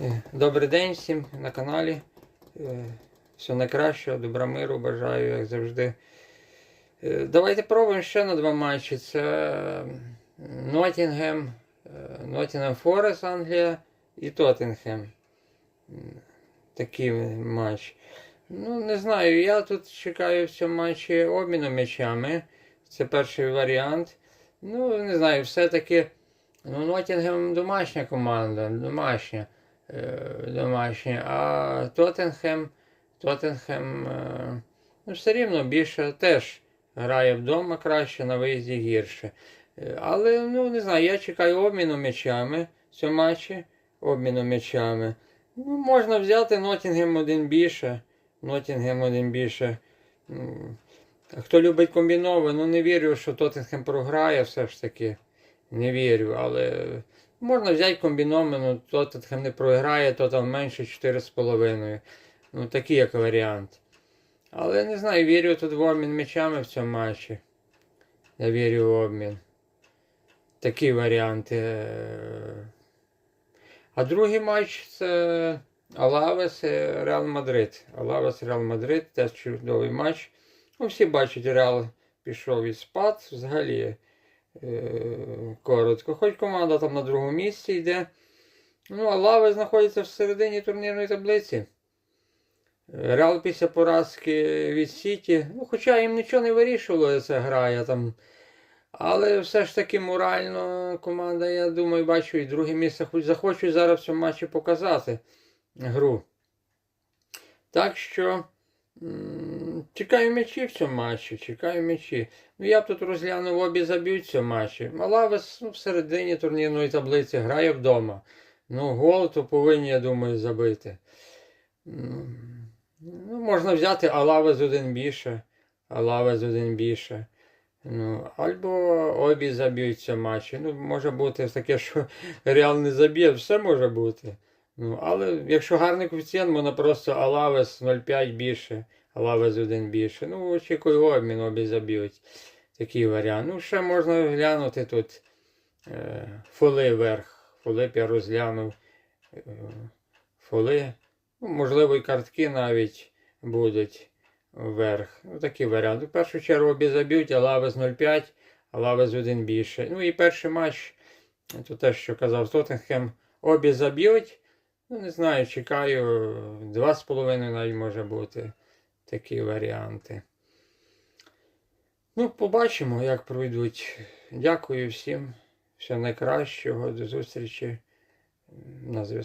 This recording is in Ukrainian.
Е, Добрий день всім на каналі. Е, Все найкращого, добра миру бажаю, як завжди. Е, Давайте пробуємо ще на два матчі. Це Ноттінгем, Ноттінгем Форест Англія і Тоттенхем. Такий матч. Ну, не знаю, я тут чекаю в цьому матчі обміну м'ячами. Це перший варіант. Ну, не знаю, все-таки ну, Ноттінгем домашня команда, домашня. Е, домашні. А Тоттенхем, Тоттенхем е, ну, все рівно більше теж грає вдома краще, на виїзді гірше. Е, Але ну не знаю, я чекаю обміну м'ячами в цьому матчі. Обміну м'ячами. Ну, можна взяти Ноттінгем один більше. Ноттінгем один більше. Хто любить комбінове, ну не вірю, що Тоттенхем програє все ж таки. Не вірю, але Можна взяти комбіновану, Тоттенхем не програє, то там менше 4,5. Ну, такий як варіант. Але не знаю, вірю тут в обмін м'ячами в цьому матчі. Я вірю в обмін. Такі варіанти. А другий матч це Алавес і Реал Мадрид. Алавес Реал Мадрид теж чудовий матч. Ну, всі бачать, Реал пішов від спад взагалі. Е, коротко. Хоч команда там на другому місці йде. Ну, а лави знаходиться в середині турнірної таблиці. Реал після поразки від Сіті. Ну, хоча їм нічого не вирішувало ця гра. Там. Але все ж таки морально команда, я думаю, бачу, і друге місце хоч захочуть зараз в цьому матчі показати гру. Так що. Чекаю м'ячі в цьому матчі, чекаю м'ячі. Ну, я б тут розглянув обі заб'ють в цьому матчі. Малавес ну, в середині турнірної таблиці грає вдома. Ну, гол то повинні, я думаю, забити. Ну, можна взяти Алавес один більше. Алавес один більше. Ну, або обі заб'ють в цьому матчі. Ну, може бути таке, що Реал не заб'є, все може бути. Ну, але якщо гарний коефіцієнт, можна просто Алавес 0,5 більше, Алавес один більше. Ну, очікую обмін, обі заб'ють. Такий варіант. Ну, ще можна глянути тут е, фоли вверх. Фоли б я розглянув. Е, фоли. Ну, можливо, і картки навіть будуть вверх. Ну, такий варіант. У першу чергу обі заб'ють, а лавес 0,5, а лавес один більше. Ну і перший матч, то те, що казав Тоттенхем, обі заб'ють. Ну, не знаю, чекаю. 2,5 навіть може бути такі варіанти. Ну, побачимо, як пройдуть. Дякую всім. Всього найкращого. До зустрічі на зв'язку.